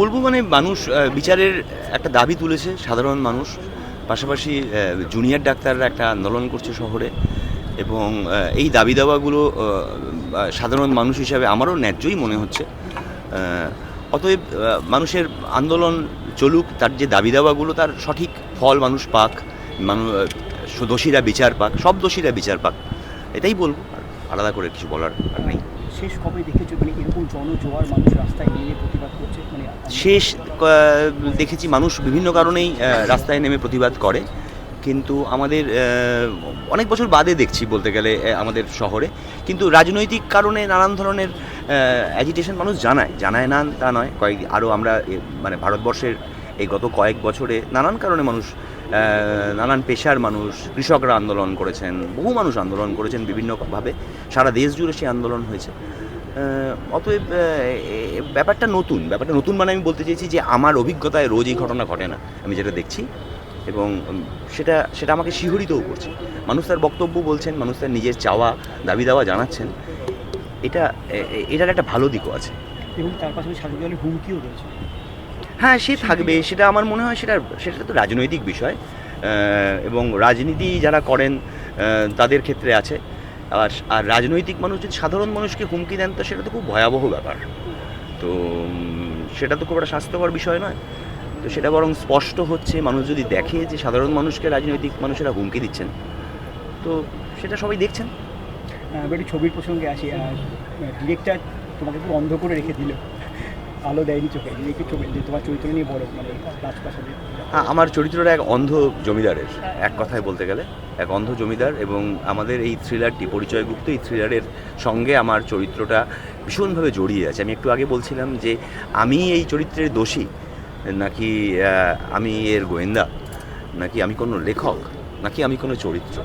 বলব মানে মানুষ বিচারের একটা দাবি তুলেছে, সাধারণ মানুষ। পাশাপাশি জুনিয়র ডাক্তাররা একটা আন্দোলন করছে শহরে এবং এই দাবি দাওয়াগুলো সাধারণ মানুষ হিসাবে আমারও ন্যায্যই মনে হচ্ছে। অতএব মানুষের আন্দোলন চলুক, তার যে দাবি দাওয়াগুলো তার সঠিক ফল মানুষ পাক মানুষ দোষীরা বিচার পাক, সব দোষীরা বিচার পাক, এটাই বলব। আলাদা করে কিছু বলার আর নেই। শেষ কবে দেখেছ মানে এরকম জনজোয়ার মানুষ রাস্তায় নেমে শেষ দেখেছি মানুষ বিভিন্ন কারণেই রাস্তায় নেমে প্রতিবাদ করে। কিন্তু আমাদের অনেক বছর বাদে দেখছি বলতে গেলে আমাদের শহরে। কিন্তু রাজনৈতিক কারণে নানান ধরনের অ্যাজিটেশন মানুষ জানায়। জানায় না, তা নয়। কয়েক আরও আমরা মানে ভারতবর্ষের এই গত কয়েক বছরে নানান কারণে মানুষ নানান পেশার মানুষ, কৃষকরা আন্দোলন করেছেন, বহু মানুষ আন্দোলন করেছেন বিভিন্নভাবে সারা দেশ জুড়ে সেই আন্দোলন হয়েছে। অতএব ব্যাপারটা নতুন। ব্যাপারটা নতুন মানে আমি বলতে চাইছি যে আমার অভিজ্ঞতায় রোজ এই ঘটনা ঘটে না। আমি যেটা দেখছি এবং সেটা সেটা আমাকে শিহরিতও করছে। মানুষ তার বক্তব্য বলছেন মানুষ তার নিজের চাওয়া দাবি দাওয়া জানাচ্ছেন। এটা এটার একটা ভালো দিকও আছে। এবং তার পাশাপাশি শাসক দলের হুমকিও রয়েছে। হ্যাঁ সে থাকবে সেটা আমার মনে হয় সেটা সেটা তো রাজনৈতিক বিষয়। এবং রাজনীতি যারা করেন তাদের ক্ষেত্রে আছে। আর আর রাজনৈতিক মানুষ যদি সাধারণ মানুষকে হুমকি দেন, তো সেটা তো খুব ভয়াবহ ব্যাপার। তো সেটা তো খুব একটা স্বাস্থ্যকর বিষয় নয়। তো সেটা বরং স্পষ্ট হচ্ছে, মানুষ যদি দেখে যে সাধারণ মানুষকে রাজনৈতিক মানুষেরা হুমকি দিচ্ছেন, তো সেটা সবাই দেখছেন। একটু ছবির প্রসঙ্গে আসি। ডিরেক্টর তোমাকে খুব অন্ধ করে রেখে দিল। আলো দেয়নি চোখে চোখে তোমার চরিত্র নিয়ে মানে রাজপ্রাসাদে। হ্যাঁ আমার চরিত্রটা এক অন্ধ জমিদারের, এক কথায় বলতে গেলে। এক অন্ধ জমিদার এবং আমাদের এই থ্রিলারটি, পরিচয়গুপ্ত এই থ্রিলারের সঙ্গে আমার চরিত্রটা ভীষণভাবে জড়িয়ে আছে। আমি একটু আগে বলছিলাম যে, আমি এই চরিত্রের দোষী, নাকি আমি এর গোয়েন্দা, নাকি আমি কোনো লেখক, নাকি আমি কোনো চরিত্র?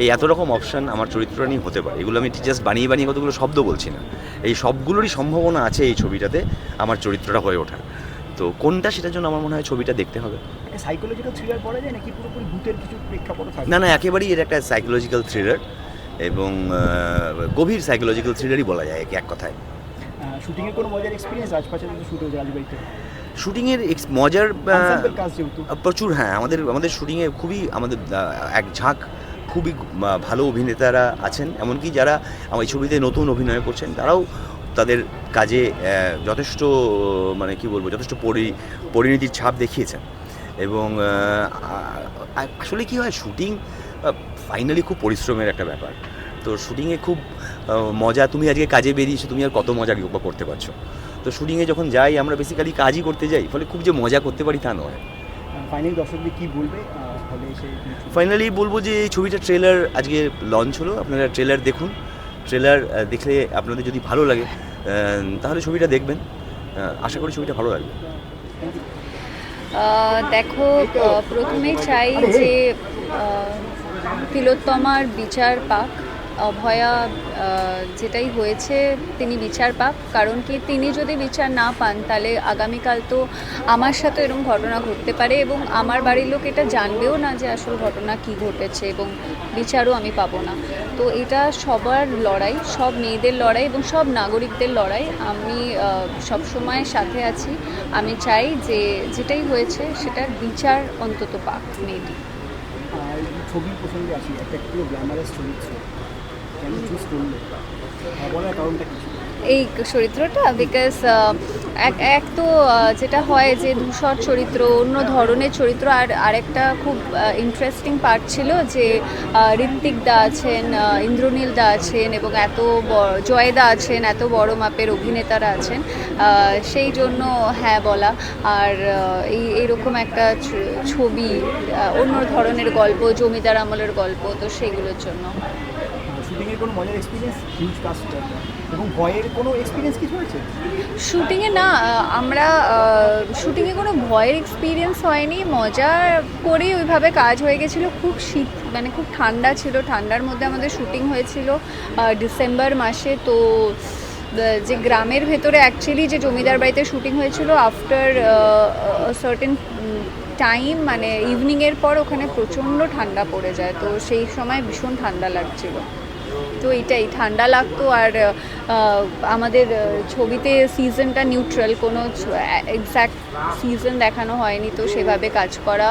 এই এত রকম অপশান আমার চরিত্রটা নিয়ে হতে পারে। এগুলো আমি জাস্ট বানিয়ে বানিয়ে কতগুলো শব্দ বলছি না। এই সবগুলোরই সম্ভাবনা আছে এই ছবিটাতে আমার চরিত্রটা হয়ে ওঠার। তো কোনটা সেটার জন্য আমার মনে হয় ছবিটা দেখতে হবে। সাইকোলজিক্যাল থ্রিলার পড়া যায় নাকি পুরোপুরি ভূতের কিছু প্রেক্ষাপট থাকে না না একেবারেই এটা একটা সাইকোলজিক্যাল থ্রিলার এবং গভীর সাইকোলজিক্যাল থ্রিলারই বলা যায় একে এক কথায়। শুটিংয়ের কোনো মজার এক্সপিরিয়েন্স শুট হয়েছে রাজবাড়িতে শুটিংয়ের মজার প্রচুর হ্যাঁ আমাদের আমাদের শুটিংয়ে খুবই আমাদের এক ঝাঁক খুবই ভালো অভিনেতারা আছেন, এমনকি যারা আমার ছবিতে নতুন অভিনয় করছেন, তারাও তাদের কাজে যথেষ্ট মানে কি বলব, যথেষ্ট পরি, পরিণতির ছাপ দেখিয়েছেন। এবং আসলে কি হয়, শুটিং ফাইনালি খুব পরিশ্রমের একটা ব্যাপার। তো শুটিংয়ে খুব মজা, তুমি আজকে কাজে বেরিয়েছো, তুমি আর কত মজা করতে পারছ। তো শুটিংয়ে যখন যাই, আমরা বেসিক্যালি কাজই করতে যাই, ফলে খুব যে মজা করতে পারি তা নয়। ফাইনালি দর্শকদের কী বলবে? হলে ফাইনালি বলব যে এই ছবিটা ট্রেলার আজকে লঞ্চ হলো। আপনারা ট্রেলার দেখুন। ট্রেলার দেখলে আপনাদের যদি ভালো লাগে তাহলে ছবিটা দেখবেন। আশা করি ছবিটা ভালো লাগবে। দেখো প্রথমে প্রথমেই চাই যে তিলোত্তমার বিচার পাক। অভয়া যেটাই হয়েছে, তিনি বিচার পাক। কারণ কি, তিনি যদি বিচার না পান, তাহলে আগামীকাল তো আমার সাথে এরকম ঘটনা ঘটতে পারে এবং আমার বাড়ির লোক এটা জানবেও না যে আসল ঘটনা কি ঘটেছে এবং বিচারও আমি পাবো না। তো এটা সবার লড়াই, সব মেয়েদের লড়াই এবং সব নাগরিকদের লড়াই। আমি সবসময় সাথে আছি। আমি চাই যে যেটাই হয়েছে, সেটার বিচার অন্তত পাক, মেয়েটি। প্রসঙ্গে আসি, একটা গ্ল্যামারাস কি এই চরিত্রটা বিকজ এক এক তো যেটা হয় যে ধূসর চরিত্র, অন্য ধরনের চরিত্র আর আরেকটা খুব ইন্টারেস্টিং পার্ট ছিল যে ঋত্বিক দা আছেন ইন্দ্রনীল দা আছেন এবং এত জয়দা আছেন, এত বড় মাপের অভিনেতারা আছেন সেই জন্য হ্যাঁ বলা। আর এই, এইরকম একটা ছবি অন্য ধরনের গল্প, জমিদার আমলের গল্প, তো সেইগুলোর জন্য। কোনো মজার এক্সপিরিয়েন্স হিউজ এবং ভয়ের কোনো এক্সপিরিয়েন্স কিছু হয়েছে? শুটিংয়ে না আমরা শুটিংয়ে কোনো ভয়ের এক্সপিরিয়েন্স হয়নি। মজা করেই ওইভাবে কাজ হয়ে গেছিল। খুব শীত মানে খুব ঠান্ডা ছিল। ঠান্ডার মধ্যে আমাদের শুটিং হয়েছিল ডিসেম্বর মাসে। তো যে গ্রামের ভেতরে অ্যাকচুয়ালি যে জমিদার বাড়িতে শুটিং হয়েছিল আফটার সার্টেন টাইম মানে ইভিনিংয়ের পর ওখানে প্রচণ্ড ঠান্ডা পড়ে যায়। তো সেই সময় ভীষণ ঠান্ডা লাগছিল। তো এটাই ঠান্ডা লাগতো আর আমাদের ছবিতে সিজনটা নিউট্রাল কোনো এক্স্যাক্ট সিজন দেখানো হয়নি তো সেভাবে কাজ করা।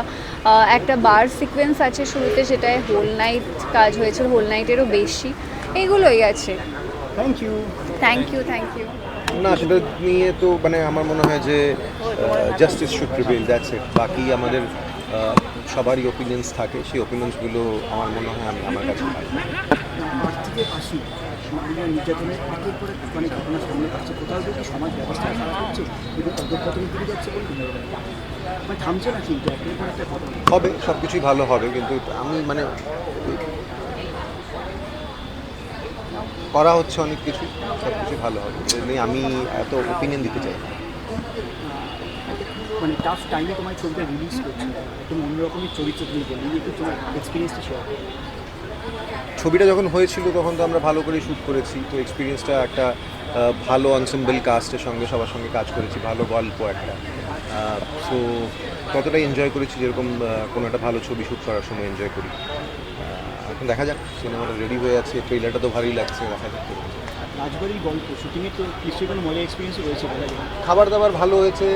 একটা বার সিকোয়েন্স আছে শুরুতে সেটায় হোল নাইট কাজ হয়েছে হোল নাইটেরও বেশি। এগুলোই আছে। Thank you thank you thank you না সেটা নিয়ে তো মানে আমার মনে হয় যে justice should prevail that's it বাকি আমাদের সবারই ওপিনিয়ন্স থাকে সেই ওপিনিয়ন্সগুলো আমার মনে হয় আমি আমার কাছে থেকে আসি নারীরা নির্যাতনের একের পর এক মানে ঘটনা সামনে আসছে কোথাও যদি সমাজ ব্যবস্থা খারাপ হচ্ছে এবং অধঃপতন করে যাচ্ছে বলে মনে থামছে না কিন্তু একের পর একটা ঘটনা। হবে সব কিছুই ভালো হবে কিন্তু আমি মানে করা হচ্ছে অনেক কিছু সব কিছুই ভালো হবে। আমি এত ওপিনিয়ন দিতে চাই মানে টাফ টাইমে তোমার ছবিটা রিলিজ করছে একদম অন্যরকমের চরিত্র তুমি বললি একটু তোমার এক্সপিরিয়েন্সটা শেয়ার করো। ছবিটা যখন হয়েছিল তখন তো আমরা ভালো করে শ্যুট করেছি। তো এক্সপিরিয়েন্সটা একটা ভালো অনসেম্বল কাস্টের সঙ্গে সবার সঙ্গে কাজ করেছি ভালো গল্প একটা। সো ততটাই এনজয় করেছি যেরকম কোনো একটা ভালো ছবি শ্যুট করার সময় এনজয় করি। এখন দেখা যাক সিনেমাটা রেডি হয়ে আছে ট্রেলারটা তো ভালোই লাগছে দেখা যাক রাজবাড়ির গল্প শুটিংয়ের তো নিশ্চয়ই কোনো মজার এক্সপিরিয়েন্স রয়েছে খাবার দাবার ভালো হয়েছে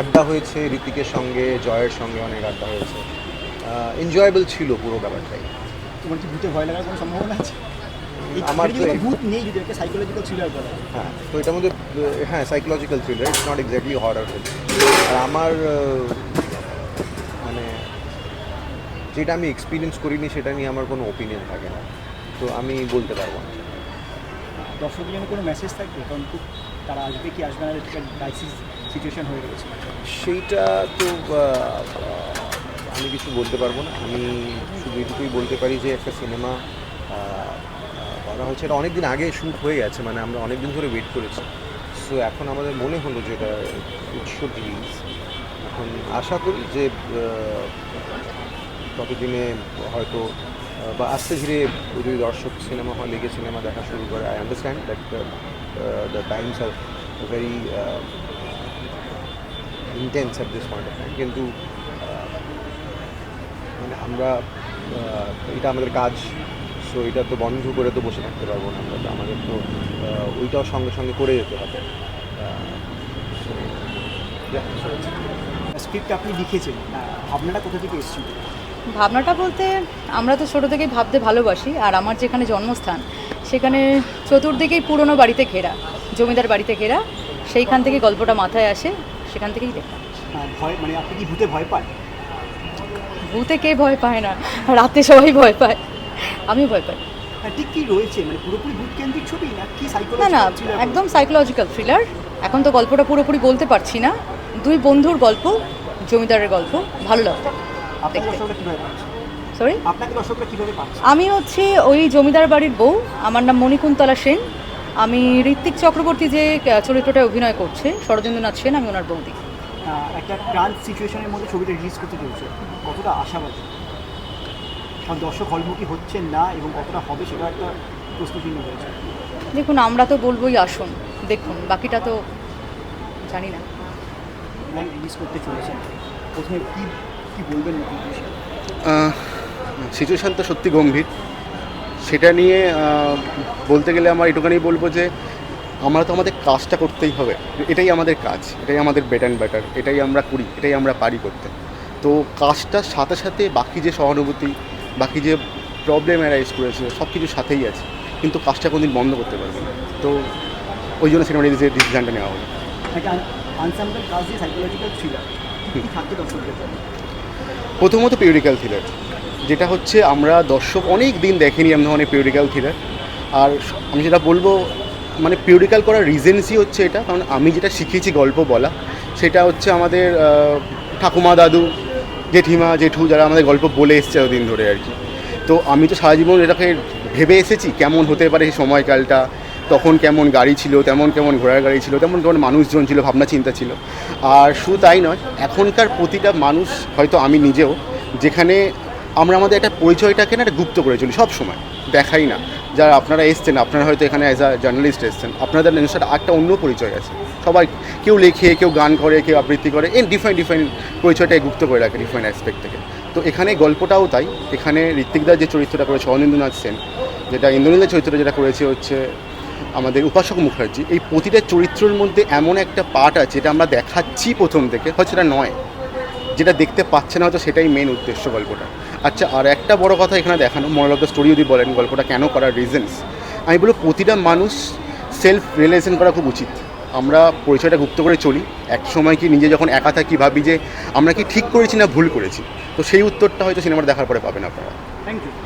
আড্ডা হয়েছে ঋতিকের সঙ্গে জয়ের সঙ্গে অনেক আড্ডা হয়েছে। এনজয়েবল ছিল পুরো ব্যাপারটাই। তোমার কি ভূতে ভয় লাগার কোনো সম্ভাবনা আছে? আমার তো ভূত নেই যদি একটা সাইকোলজিক্যাল থ্রিলার বলা হ্যাঁ। তো এটার মধ্যে হ্যাঁ psychological thriller it's not exactly horror film আর আমার মানে যেটা আমি এক্সপিরিয়েন্স করিনি সেটা নিয়ে আমার কোনো ওপিনিয়ন থাকে না। তো আমি বলতে পারব না। জন্য কোনো মেসেজ থাকবে? কারণ খুব তারা আসবে কি আসবে না একটা ক্রাইসিস সিচুয়েশন হয়ে গেছে সেইটা তো আমি কিছু বলতে পারব না। আমি শুধু এটুকুই বলতে পারি যে একটা সিনেমা করা হয়েছে। এটা অনেক দিন আগে শ্যুট হয়ে গেছে মানে আমরা অনেক দিন ধরে ওয়েট করেছি। সো এখন আমাদের মনে হলো যে এটা শুড রিলিজ এখন আশা করি যে ততদিনে হয়তো বা আস্তে ধীরে যদি দর্শক সিনেমা হলে গিয়ে সিনেমা দেখা শুরু করে I understand that the times are very intense at this point of time কিন্তু মানে আমরা এটা আমাদের কাজ। সো এটা তো বন্ধ করে তো বসে থাকতে পারব না আমরা তো আমাদের তো ওইটাও সঙ্গে সঙ্গে করে যেতে হবে। স্ক্রিপ্ট আপনি লিখেছেন ভাবনাটা কোথা থেকে এসেছিল? ভাবনাটা বলতে আমরা তো ছোটো থেকেই ভাবতে ভালোবাসি আর আমার যেখানে জন্মস্থান সেখানে চতুর্দিকেই পুরনো বাড়িতে ঘেরা জমিদার বাড়িতে ঘেরা সেইখান থেকে গল্পটা মাথায় আসে সেখান থেকেই লেখা ভয় মানে আপনি কি ভূতে ভয় পান? ভূতে কে ভয় পায় না? রাতে সবাই ভয় পায়। আমিও ভয় পাই। হ্যাঁ, ঠিক কি রয়েছে? মানে পুরোপুরি ভূত ছবি না কি না না একদম সাইকোলজিক্যাল থ্রিলার এখন তো গল্পটা পুরোপুরি বলতে পারছি না। দুই বন্ধুর গল্প জমিদারের গল্প। ভালো পাচ্ছে? সরি আমি হচ্ছে ওই জমিদার বাড়ির বউ। আমার নাম মণিকুন্তলা সেন। আমি ঋত্বিক চক্রবর্তী যে চরিত্রটায় অভিনয় করছে শরদিন্দ্রনাথ সেন আমি ওনার বৌদি। একটা ক্রান্ট সিচুয়েশনের মধ্যে ছবিটা রিলিজ করতে চলছে। কতটা আশাবাদী? কারণ দর্শক হলমুখী হচ্ছেন না এবং কতটা হবে সেটা একটা প্রশ্নচিহ্ন রয়েছে। দেখুন আমরা তো বলবোই আসুন দেখুন বাকিটা তো জানি না। রিলিজ করতে চলেছেন। প্রথমে কি কি বলবেন সিচুয়েশান তো সত্যি গম্ভীর। সেটা নিয়ে বলতে গেলে আমার এটুখানি বলব যে আমরা তো আমাদের কাজটা করতেই হবে। এটাই আমাদের কাজ এটাই আমাদের বেট অ্যান্ড ব্যাটার এটাই আমরা করি এটাই আমরা পারি করতে। তো কাজটার সাথে সাথে বাকি যে সহানুভূতি বাকি যে প্রবলেম অ্যারাইজ করেছে সব কিছুর সাথেই আছে। কিন্তু কাজটা কোনোদিন বন্ধ করতে পারবে না। তো ওই জন্য সিনেমা রিলিজের ডিসিশনটা নেওয়া হলো। জন্য? প্রথমত পিউরিক্যাল থ্রিলার যেটা হচ্ছে আমরা দর্শক অনেক দিন দেখেনি এমন ধরনের পিউরিক্যাল থ্রিলার আর আমি যেটা বলব মানে পিউরিক্যাল করার রিজেন্সই হচ্ছে এটা, কারণ আমি যেটা শিখেছি গল্প বলা, সেটা হচ্ছে আমাদের ঠাকুমা দাদু, জেঠিমা, জেঠু যারা আমাদের গল্প বলে এসছে এতদিন ধরে আর কি। তো আমি তো সারা জীবন এটাকে ভেবে এসেছি, কেমন হতে পারে সেই সময়কালটা, তখন কেমন গাড়ি ছিল, তেমন কেমন ঘোড়ার গাড়ি ছিল, তেমন কেমন মানুষজন ছিল, ভাবনা চিন্তা ছিল। আর শুধু তাই নয়, এখনকার প্রতিটা মানুষ, হয়তো আমি নিজেও, যেখানে আমরা আমাদের একটা পরিচয়টাকে না একটা গুপ্ত করে চলি, সব সময়, দেখাই না। যারা আপনারা এসছেন, আপনারা হয়তো এখানে অ্যাজ আ জার্নালিস্ট এসছেন, আপনাদের নিজস্ব একটা অন্য পরিচয় আছে। সবাই কেউ লেখে, কেউ গান করে, কেউ আবৃত্তি করে, এই ডিফারেন্ট ডিফারেন্ট পরিচয়টাকে গুপ্ত করে রাখে ডিফারেন্ট অ্যাসপেক্ট থেকে। তো এখানে গল্পটাও তাই, এখানে ঋত্বিকদার যে চরিত্রটা করে সহনীন্দ্রনাথ সেন, যেটা ইন্দ্রনীলের চরিত্র যেটা করেছে হচ্ছে আমাদের উপাসক মুখার্জি, এই প্রতিটা চরিত্রের মধ্যে এমন একটা পার্ট আছে, যেটা আমরা দেখাচ্ছি প্রথম থেকে, হয়তো সেটা নয়। যেটা দেখতে পাচ্ছে না, হয়তো সেটাই মেন উদ্দেশ্য গল্পটা। আচ্ছা আর একটা বড় কথা এখানে দেখানো মরাল অফ দ্য স্টোরি যদি বলেন, গল্পটা কেন করার রিজনস আমি বলব প্রতিটা মানুষ সেলফ রিয়েলাইজেশন করা খুব উচিত। আমরা পরিচয়টা গুপ্ত করে চলি এক সময় কি নিজে যখন একা থাকি ভাবি যে আমরা কি ঠিক করেছি না ভুল করেছি? তো সেই উত্তরটা হয়তো সিনেমাটা দেখার পরে পাবেন আপনারা। Thank you